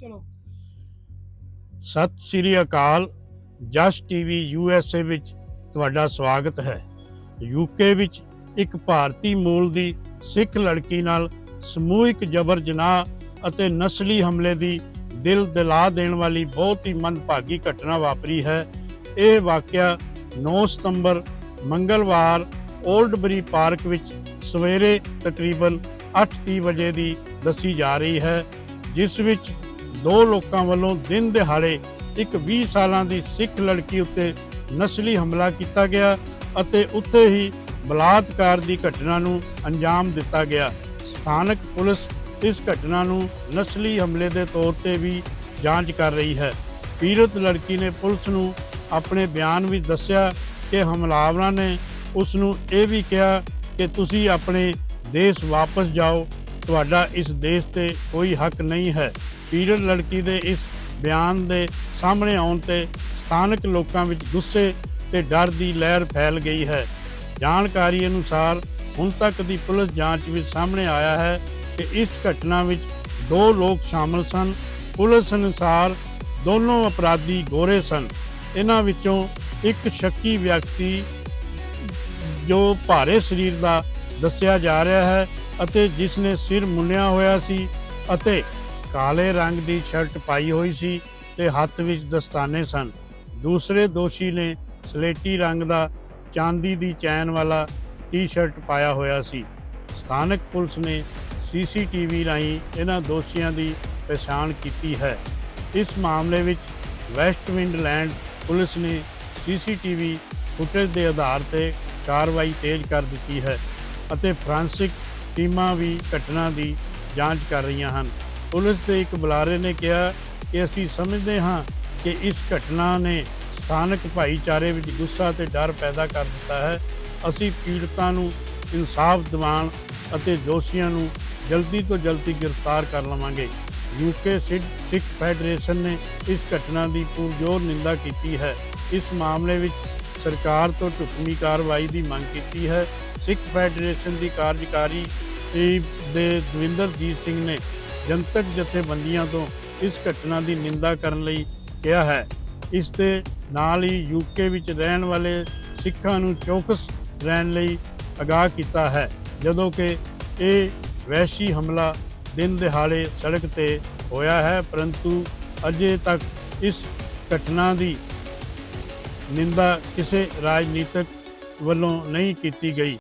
ਚਲੋ। ਸਤਿ ਸ੍ਰੀ ਅਕਾਲ। Jas TV U S A ਵਿੱਚ ਤੁਹਾਡਾ ਸਵਾਗਤ ਹੈ। ਯੂਕੇ ਵਿੱਚ ਇੱਕ ਭਾਰਤੀ ਮੂਲ ਦੀ ਸਿੱਖ ਲੜਕੀ ਨਾਲ ਸਮੂਹਿਕ ਜਬਰ ਜਨਾਹ ਅਤੇ ਨਸਲੀ ਹਮਲੇ ਦੀ ਦਿਲ ਦਿਲਾ ਦੇਣ ਵਾਲੀ ਬਹੁਤ ਹੀ ਮੰਦਭਾਗੀ ਘਟਨਾ ਵਾਪਰੀ ਹੈ। ਇਹ ਵਾਕਿਆ 9 ਸਤੰਬਰ ਮੰਗਲਵਾਰ ਓਲਡਬਰੀ ਪਾਰਕ ਵਿੱਚ ਸਵੇਰੇ ਤਕਰੀਬਨ 8:30 ਵਜੇ ਦੀ ਦੱਸੀ ਜਾ ਰਹੀ ਹੈ, ਜਿਸ ਵਿੱਚ ਦੋ ਲੋਕਾਂ ਵੱਲੋਂ ਦਿਨ ਦਿਹਾੜੇ ਇੱਕ 20 ਸਾਲਾਂ ਦੀ ਸਿੱਖ ਲੜਕੀ ਉੱਤੇ ਨਸਲੀ ਹਮਲਾ ਕੀਤਾ ਗਿਆ ਅਤੇ ਉੱਥੇ ਹੀ ਬਲਾਤਕਾਰ ਦੀ ਘਟਨਾ ਨੂੰ ਅੰਜਾਮ ਦਿੱਤਾ ਗਿਆ। ਸਥਾਨਕ ਪੁਲਿਸ ਇਸ ਘਟਨਾ ਨੂੰ ਨਸਲੀ ਹਮਲੇ ਦੇ ਤੌਰ ਤੇ ਵੀ ਜਾਂਚ ਕਰ ਰਹੀ ਹੈ। ਪੀੜਤ ਲੜਕੀ ਨੇ ਪੁਲਿਸ ਨੂੰ ਆਪਣੇ ਬਿਆਨ ਵਿੱਚ ਦੱਸਿਆ ਕਿ ਹਮਲਾਵਰਾਂ ਨੇ ਉਸ ਨੂੰ ਇਹ ਵੀ ਕਿਹਾ ਕਿ ਤੁਸੀਂ ਆਪਣੇ ਦੇਸ਼ ਵਾਪਸ ਜਾਓ ਤੁਹਾਡਾ ਇਸ ਦੇਸ਼ ਤੇ ਕੋਈ ਹੱਕ ਨਹੀਂ ਹੈ। ਪੀੜਤ ਲੜਕੀ ਦੇ ਇਸ ਬਿਆਨ ਦੇ ਸਾਹਮਣੇ ਆਉਣ ਤੇ ਸਥਾਨਕ ਲੋਕਾਂ ਵਿੱਚ ਗੁੱਸੇ ਤੇ ਡਰ ਦੀ ਲਹਿਰ ਫੈਲ ਗਈ ਹੈ। ਜਾਣਕਾਰੀ ਅਨੁਸਾਰ ਹੁਣ ਤੱਕ ਦੀ ਪੁਲਿਸ ਜਾਂਚ ਵਿੱਚ ਸਾਹਮਣੇ ਆਇਆ ਹੈ ਕਿ ਇਸ ਘਟਨਾ ਵਿੱਚ ਦੋ ਲੋਕ ਸ਼ਾਮਲ ਸਨ। ਪੁਲਿਸ ਅਨੁਸਾਰ ਦੋਨੋਂ ਅਪਰਾਧੀ ਗੋਰੇ ਸਨ। ਇਹਨਾਂ ਵਿੱਚੋਂ ਇੱਕ ਸ਼ੱਕੀ ਵਿਅਕਤੀ ਜੋ ਭਾਰੇ ਸਰੀਰ ਦਾ ਦੱਸਿਆ ਜਾ ਰਿਹਾ ਹੈ। ਅਤੇ ਜਿਸ ਨੇ ਸਿਰ ਮੁੰਨਿਆ ਹੋਇਆ ਸੀ ਅਤੇ ਕਾਲੇ ਰੰਗ ਦੀ ਸ਼ਰਟ ਪਾਈ ਹੋਈ ਸੀ ਤੇ ਹੱਥ ਵਿੱਚ ਦਸਤਾਨੇ ਸਨ। ਦੂਸਰੇ ਦੋਸ਼ੀ ਨੇ ਸਲੇਟੀ ਰੰਗ ਦਾ ਚਾਂਦੀ ਦੀ ਚੈਨ ਵਾਲਾ ਟੀ-ਸ਼ਰਟ ਪਾਇਆ ਹੋਇਆ ਸੀ। ਸਥਾਨਕ ਪੁਲਿਸ ਨੇ ਸੀਸੀਟੀਵੀ ਰਾਹੀਂ ਇਹਨਾਂ ਦੋਸ਼ੀਆਂ ਦੀ ਪਛਾਣ ਕੀਤੀ ਹੈ। ਇਸ ਮਾਮਲੇ ਵਿੱਚ ਵੈਸਟ ਵਿੰਡਲੈਂਡ ਪੁਲਿਸ ਨੇ ਸੀਸੀਟੀਵੀ ਫੁਟੇਜ ਦੇ ਆਧਾਰ ਤੇ ਕਾਰਵਾਈ ਤੇਜ਼ ਕਰ ਦਿੱਤੀ ਹੈ ਅਤੇ ਫਰਾਂਸਿਕ ਟੀਮਾਂ ਵੀ ਘਟਨਾ ਦੀ ਜਾਂਚ ਕਰ ਰਹੀਆਂ ਹਨ। ਪੁਲਿਸ ਦੇ ਇੱਕ ਬੁਲਾਰੇ ਨੇ ਕਿਹਾ ਕਿ ਅਸੀਂ ਸਮਝਦੇ ਹਾਂ ਕਿ ਇਸ ਘਟਨਾ ਨੇ ਸਥਾਨਕ ਭਾਈਚਾਰੇ ਵਿੱਚ ਗੁੱਸਾ ਤੇ ਡਰ ਪੈਦਾ ਕਰ ਦਿੱਤਾ ਹੈ। ਅਸੀਂ ਪੀੜਤਾਂ ਨੂੰ ਇਨਸਾਫ ਦਿਵਾਉਣ ਅਤੇ ਦੋਸ਼ੀਆਂ ਨੂੰ ਜਲਦੀ ਤੋਂ ਜਲਦੀ ਗ੍ਰਿਫਤਾਰ ਕਰ ਲਵਾਂਗੇ। ਯੂਕੇ ਸਿੱਖ ਫੈਡਰੇਸ਼ਨ ਨੇ ਇਸ ਘਟਨਾ ਦੀ ਪੁਰਜੋਰ ਨਿੰਦਾ ਕੀਤੀ ਹੈ। ਇਸ ਮਾਮਲੇ ਵਿੱਚ ਸਰਕਾਰ ਤੋਂ ਢੁਕਵੀਂ ਕਾਰਵਾਈ ਦੀ ਮੰਗ ਕੀਤੀ ਹੈ। ਸਿੱਖ ਫੈਡਰੇਸ਼ਨ ਦੀ ਕਾਰਜਕਾਰੀ ਤੇ ਦੇ ਦਵਿੰਦਰਜੀਤ ਸਿੰਘ ਨੇ ਜਨਤਕ ਜਥੇਬੰਦੀਆਂ ਤੋਂ ਇਸ ਘਟਨਾ ਦੀ ਨਿੰਦਾ ਕਰਨ ਲਈ ਕਿਹਾ ਹੈ। ਇਸ ਦੇ ਨਾਲ ਹੀ ਯੂਕੇ ਵਿੱਚ ਰਹਿਣ ਵਾਲੇ ਸਿੱਖਾਂ ਨੂੰ ਚੌਕਸ ਰਹਿਣ ਲਈ ਅਗਾਹ ਕੀਤਾ ਹੈ, ਜਦੋਂ ਕਿ ਇਹ ਵੈਸ਼ੀ ਹਮਲਾ ਦਿਨ ਦਿਹਾੜੇ ਸੜਕ ਤੇ ਹੋਇਆ ਹੈ, ਪਰੰਤੂ ਅਜੇ ਤੱਕ ਇਸ ਘਟਨਾ ਦੀ ਨਿੰਦਾ ਕਿਸੇ ਰਾਜਨੀਤਿਕ ਵੱਲੋਂ ਨਹੀਂ ਕੀਤੀ ਗਈ।